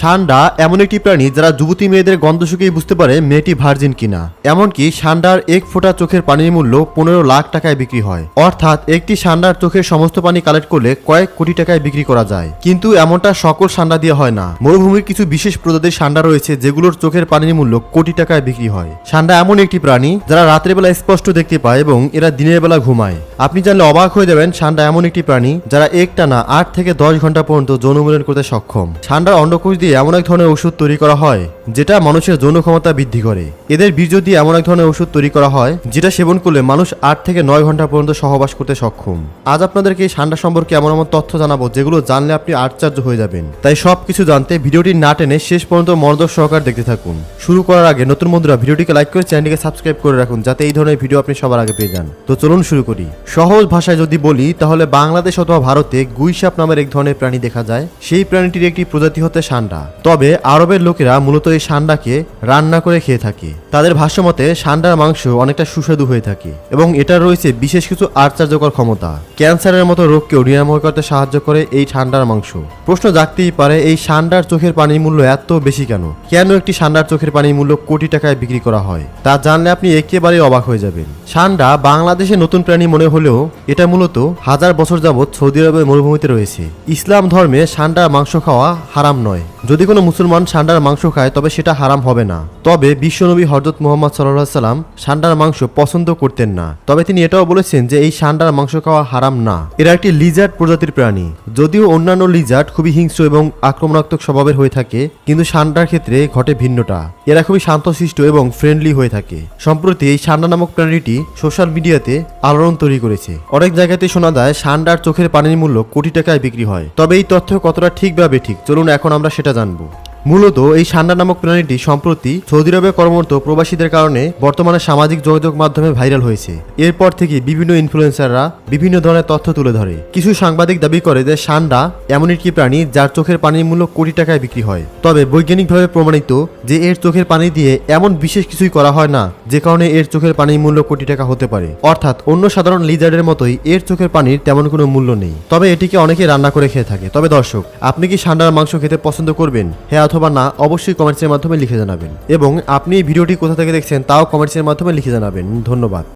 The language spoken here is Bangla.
সান্ডা এমন একটি প্রাণী যারা যুবতী মেয়েদের গন্ধ শুকিয়ে বুঝতে পারে মেয়েটি ভার্জিন কিনা। এমনকি সান্ডার এক ফোঁটা চোখের পানির মূল্য পনেরো লাখ টাকায় বিক্রি হয়। অর্থাৎ একটি সান্ডার চোখের সমস্ত পানি কালেক্ট করলে কয়েক কোটি টাকায় বিক্রি করা যায়। কিন্তু এমনটা সকল সান্ডা দিয়ে হয় না। মরুভূমির কিছু বিশেষ প্রজাতির সান্ডা রয়েছে যেগুলোর চোখের পানির মূল্য কোটি টাকায় বিক্রি হয়। সান্ডা এমন একটি প্রাণী যারা রাতের বেলা স্পষ্ট দেখতে পায় এবং এরা দিনের বেলা ঘুমায়। আপনি জানলে অবাক হয়ে যাবেন সান্ডা এমন একটি প্রাণী যারা একটানা আট থেকে দশ ঘণ্টা পর্যন্ত যৌনমিলন করতে সক্ষম। সান্ডার অন্ডকোষ দিয়ে এমন এক ধরনের ওষুধ তৈরি করা হয়, যেটা মানুষের যৌন ক্ষমতা বৃদ্ধি করে। এদের বীর্য দিয়ে এমন এক ধরনের ওষুধ তৈরি করা হয়, যেটা সেবন করলে মানুষ আট থেকে নয় ঘণ্টা পর্যন্ত সহবাস করতে সক্ষম। আজ আপনাদেরকে এই সান্ডা সম্পর্কে এমন এমন তথ্য জানাব, যেগুলো জানলে আপনি আশ্চর্য হয়ে যাবেন। তাই সব কিছু জানতে ভিডিওটি না টেনে শেষ পর্যন্ত মনোযোগ সহকার দেখতে থাকুন। শুরু করার আগে নতুন বন্ধুরা, ভিডিওটিকে লাইক করে চ্যানেলটিকে সাবস্ক্রাইব করে রাখুন, যাতে এই ধরনের ভিডিও আপনি সবার আগে পেয়ে যান। তো চলুন শুরু করি। সহজ ভাষায় যদি বলি, তাহলে বাংলাদেশ অথবা ভারতে গুইসাপ নামের এক ধরনের প্রাণী দেখা যায়। সেই প্রাণীটির একটি প্রজাতি হতে সান্ডা। তবে আরবের লোকেরা মূলত এই সান্ডাকে রান্না করে খেয়ে থাকে। তাদের ভাষ্যমতে, সান্ডার মাংস অনেকটা সুস্বাদু হয়ে থাকে এবং এটার রয়েছে বিশেষ কিছু আশ্চর্যকর ক্ষমতা। ক্যান্সারের মতো রোগকেও নিরাময় করতে সাহায্য করে এই ঠান্ডার মাংস। প্রশ্ন জাগতেই পারে, এই সান্ডার চোখের পানির মূল্য এত বেশি কেন? কেন একটি সান্ডার চোখের পানির মূল্য কোটি টাকায় বিক্রি করা হয়? তা জানলে আপনি একেবারে অবাক হয়ে যাবেন। সান্ডা বাংলাদেশে নতুন প্রাণী মনে হলেও এটা মূলত হাজার বছর যাবৎ সৌদি আরবের মরুভূমিতে রয়েছে। ইসলাম ধর্মে সান্ডার মাংস খাওয়া হারাম নয়। যদি কোনো মুসলমান সান্ডার মাংস খায়, তবে সেটা হারাম হবে না। তবে বিশ্বনবী হজরত মোহাম্মদ সাল্লাহ সাল্লাম সান্ডার মাংস পছন্দ করতেন না। তবে তিনি এটাও বলেছেন যে, এই সান্ডার মাংস খাওয়া হারাম না। এরা একটি লিজার্ড প্রজাতির প্রাণী। যদিও অন্যান্য লিজার্ড খুবই হিংস্র এবং আক্রমণাত্মক স্বভাবের হয়ে থাকে, কিন্তু সান্ডার ক্ষেত্রে ঘটে ভিন্নটা এরা খুবই শান্তশিষ্ট এবং ফ্রেন্ডলি হয়ে থাকে। সম্প্রতি এই সান্ডা নামক প্রাণীটি সোশ্যাল মিডিয়াতে আলোড়ন তৈরি করেছে। অনেক জায়গাতে শোনা যায়, সান্ডার চোখের পানির মূল্য কোটি টাকায় বিক্রি হয়। তবে এই তথ্য কতটা ঠিকভাবে ঠিক চলুন এখন আমরা সেটা জানব। মূলত এই সান্ডা নামক প্রাণীটি সম্প্রতি সৌদি আরবে কর্মরত প্রবাসীদের কারণে বর্তমানে সামাজিক যোগাযোগ মাধ্যমে ভাইরাল হয়েছে। এরপর থেকে বিভিন্ন ইনফ্লুয়েন্সাররা বিভিন্ন ধরনের তথ্য তুলে ধরে। কিছু সাংবাদিক দাবি করে যে সান্ডা এমন একটি প্রাণী যার চোখের পানির মূল্য কোটি টাকায় বিক্রি হয়। তবে বৈজ্ঞানিকভাবে প্রমাণিত যে এর চোখের পানি দিয়ে এমন বিশেষ কিছুই করা হয় না, যে কারণে এর চোখের পানির মূল্য কোটি টাকা হতে পারে। অর্থাৎ অন্য সাধারণ লিজার্ডের মতোই এর চোখের পানির তেমন কোনো মূল্য নেই। তবে এটিকে অনেকে রান্না করে খেয়ে থাকে। তবে দর্শক, আপনি কি সান্ডার মাংস খেতে পছন্দ করবেন? হ্যাঁ অথবা না, অবশ্যই কমেন্টসের মাধ্যমে লিখে জানাবেন। এবং আপনি ভিডিওটি কোথা থেকে দেখছেন, তাও কমেন্টসের মাধ্যমে লিখে জানাবেন। ধন্যবাদ।